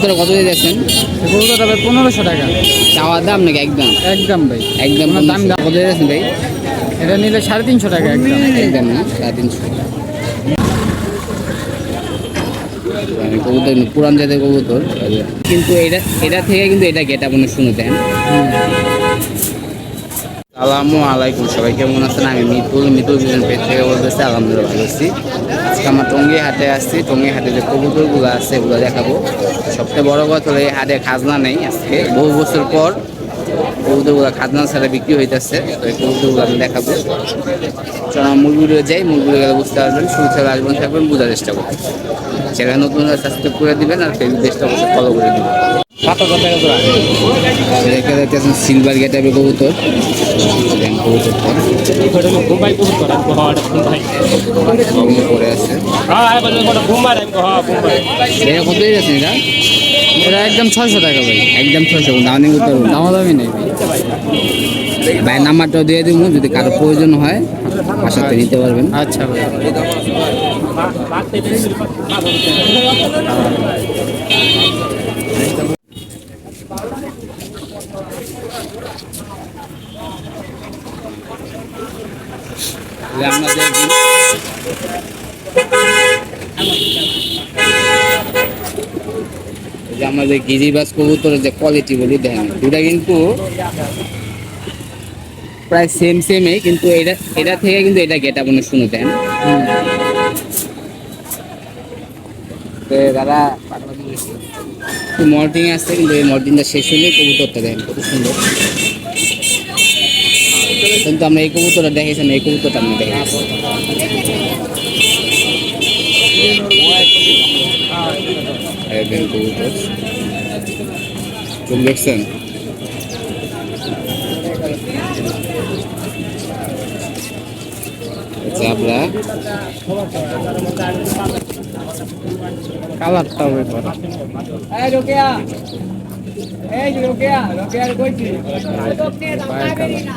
কবুতর কত দিয়ে তবে পনেরোশো টাকা। চাওয়া দাম নাকি একদম? একদম ভাই। একদম দাম দাম কত দিয়ে দিয়েছেন ভাই? এটা নিলে সাড়ে তিনশো টাকা একদম। একদম না সাড়ে তিনশো। মানে কবুতর পুরান জাতের কবুতর। কিন্তু এটা এটা থেকে কিন্তু এটা গেট আপনি শুনে দেন সালামু আলাইকুম সবাই কেমন আছেন? আমি মিতুল মিতুল পেজ থেকে বলতেছি আলহামদুলিল্লাহ ভালো আছি। আজকে আমরা টঙ্গি হাটে আসছি। টঙ্গি হাটে যে কবুতরগুলো আছে এগুলো দেখাবো। সবচেয়ে বড় কথা হলো এই হাটে খাজনা নেই আজকে। বহু বছর পর কবুতরগুলো খাজনা ছাড়া বিক্রি হইতেছে। তো এই কবুতরগুলো আমি দেখাবো। চলো মুরগুলো যাই। মুরগুলো গেলে বুঝতে পারবেন শুরু থেকে আসবেন থাকবেন বোঝার চেষ্টা করবেন। চ্যানেল নতুন সাবস্ক্রাইব করে দিবেন আর ফেসবুক পেজটা অবশ্যই ফলো করে দিবেন। কত কত টাকা দেখতে দেখতেছেন সিলভার গেটাবে কবুতর। একদম ছয়শো টাকা ভাই একদম ছয়শো দামি উত্তর দামাদামি নেই ভাই নাম্বারটাও দিয়ে দিব যদি কারও প্রয়োজন হয় আসাতে নিতে পারবেন আচ্ছা। ভাই আমাদের গিরিবাস কবুতরের যে কোয়ালিটি বলি, দেখেন, দুটা কিন্তু প্রায় সেম সেমই কিন্তু এটা এটা থেকে কিন্তু এটা গেট আপনি শুনে দেন। দাদা মর্টিং আসছে, কিন্তু এই মর্টিংটা শেষ হলে কবুতরটা দেখেন, কত সুন্দর। কিন্তু আমরা এই কবুতরটা দেখেছেন এই কবুতরটা আমরা দেখেছি কবুতর। চোখ দেখছেন? চাপড়া কালারটাও ব্যাপার পায়ের কালার একটা রেঞ্জে সাদা আছে। করুন না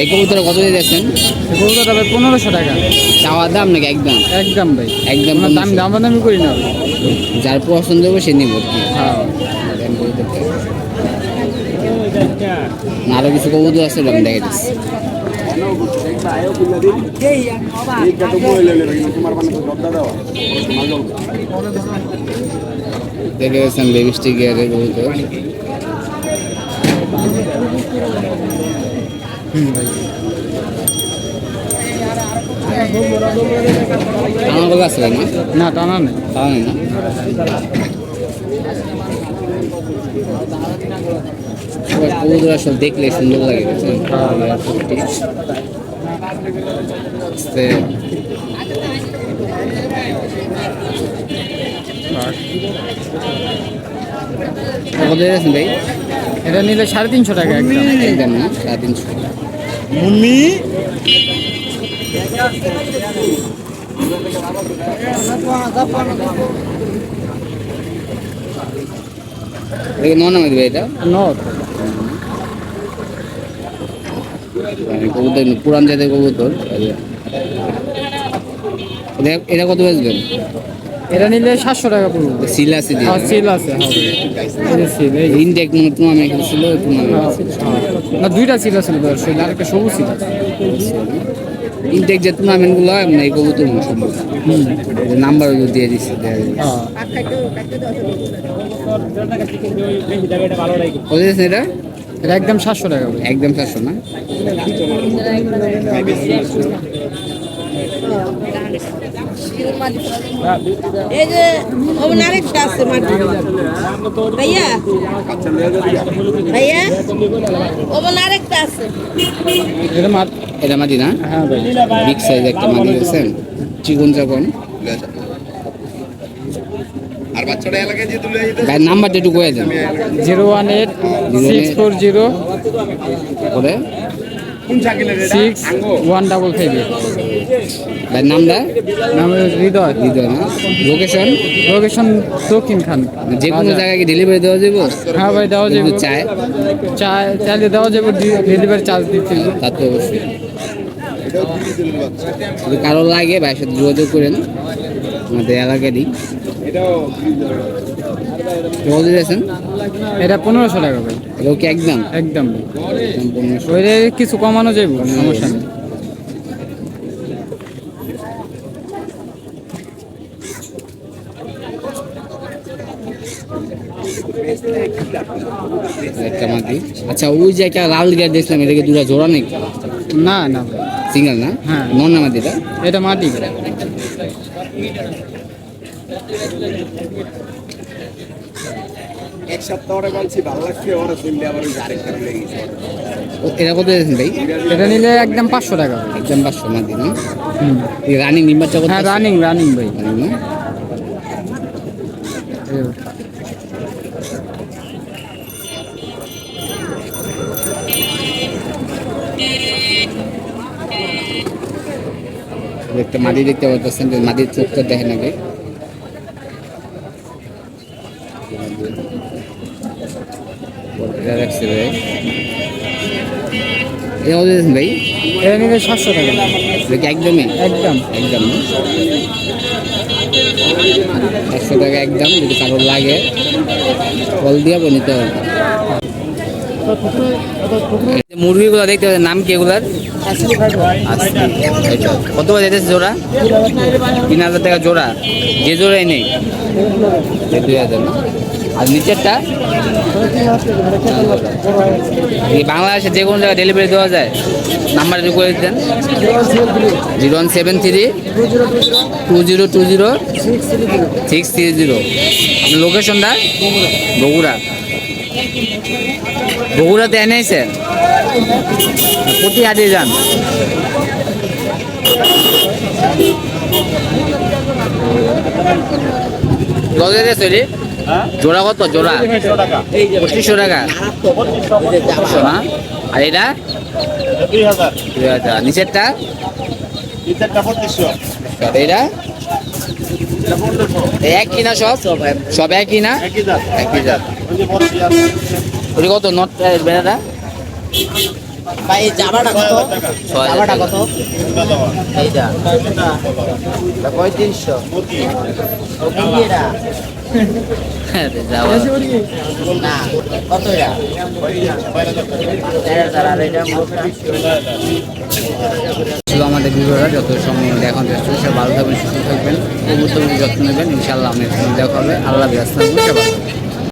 এই কবুতর কত দিয়ে দেখছেন গরুটা তবে পনেরোশো টাকা। চাওয়ার দাম নাকি একদম? একদম ভাই। একদম দাম দাম দামি করি না। ভাই। যার পছন্দ হবে সে নিব। আর হ্যাঁ না, আরও কিছু কবুতর আছে ওটা আমি দেখে দিচ্ছি। দেখে গেছেন লিপস্টিক কবুতর। আমার কথা আছে না? না টানা নেই। তাও নেই না কবুতর দেখলে সুন্দর লাগে কত ভাই? এটা নিলে সাড়ে তিনশো টাকা একদম সাড়ে তিনশো এটা নন আমাদের ভাই এটা? মানে কবুতর পুরান জাতের কবুতর। এটা- এটা কত বেচবেন? এটা নিলে সাতশো টাকা পড়বে। সিল আছে হ্যাঁ সিল আছে হ্যাঁ। সিল এই ইনটেক টুর্নামেন্ট খেলছিল টুর্নামেন্ট হ্যাঁ। না দুইটা সিল আছে শরীরে আরেকটা সবুজ সিল আছে। ইনটেক যে টুর্নামেন্টগুলো হয় মানে এই কবুতর সম্ভব নাম্বার দিয়ে দিচ্ছে। হ্যাঁ। কত এটা? এটা একদম সাতশো টাকা একদম চারশো না? এই যে ওমন আরেকটা আছে মাটি ভাইয়া? ভাইয়া? ওমন আরেকটা আছে। এটা মাটি না? হ্যাঁ বিগ সাইজ একটা মাটি দিয়েছেন চিকন চাকন ভাই নাম্বারটা একটু কয়ে দেন। Zero one eight six four zero six one double five ভাই নামটা? নাম হৃদয়। হৃদয় না? লোকেশন লোকেশন দক্ষিণ খান। যে কোনো জায়গায় কি ডেলিভারি দেওয়া যাবে? হ্যাঁ ভাই দেওয়া যাবে। চায়? চায় চাইলে দেওয়া যাবে ডেলিভারি চার্জ দিতে। তা তো অবশ্যই। যদি কারও লাগে ভাইয়ের সাথে যোগাযোগ করেন। আমাদের এলাকারই কত দিয়েছেন? এটা পনেরোশো টাকা ভাই। এটাও কি একদম? একদম। একদম পনেরোশো। কিছু কমানো যাবে সমস্যা নেই। আচ্ছা ওই যে একটা লাল গিয়ার দেখলাম এটাকে দুটা জোড়া নাকি? না না সিঙ্গেল না? হ্যাঁ। নন না মাটিটা? এটা মাটি। এক সপ্তাহ ওরা বলছি ভালো লাগছে ওরা শুনলে আবার ওই আরেকটা ভুলে গেছে। এটা কত দিয়েছেন ভাই? এটা নিলে একদম পাঁচশো টাকা একদম পাঁচশো মাটি না? হুম। রানিং নিম্বারটা হ্যাঁ রানিং রানিং ভাই। না? একটা মাটি দেখতে পাচ্ছেন যে মাটির চোখটা দেখেন আগে। রাখছে ভাই। এটা কত দিয়েছেন ভাই? এটা নিলে সাতশো টাকা। এটা একদমই? একদম। একদম একশো টাকা একদম যদি কারোর লাগে। কল দিয়ে নিতে হবে মুরগিগুলো দেখতে পাচ্ছেন, নাম কি এগুলার? কত করে যেতেছে জোড়া? তিন হাজার টাকা জোড়া। যে জোড়াই নেই। দুই হাজার? আর নিচেরটা? বাংলাদেশে যে কোনো জায়গায় ডেলিভারি দেওয়া যায়। নাম্বার করে দিতেন। Zero one seven three, two zero two zero, six three zero. লোকেশনটা বগুড়া। বগুড়াতে এনেছে প্রতি হাটে যান। চলি জোড়া কত? জোড়া। পঁচিশশো টাকা। হ্যাঁ? আর এটা? দুই হাজার। নিচেরটা? এটা? এই এক কিনা সব? সব এক কিনা একই জাত। ওটি কত? নট বেড়াটা ভাই জামাটা কত? জামাটা কত? এইটা। পঁয়ত্রিশশো। এটা না কত এটা? ছিল আমাদের ভিডিওটা যত সময় দেখানো চেষ্টা করছি। সব ভালো থাকবেন সুস্থ থাকবেন এই মুহূর্তে যত্ন নেবেন। ইনশাল্লাহ আপনার সঙ্গে দেখা হবে। আল্লাহ ব্যস্ত থাকবেন সবাই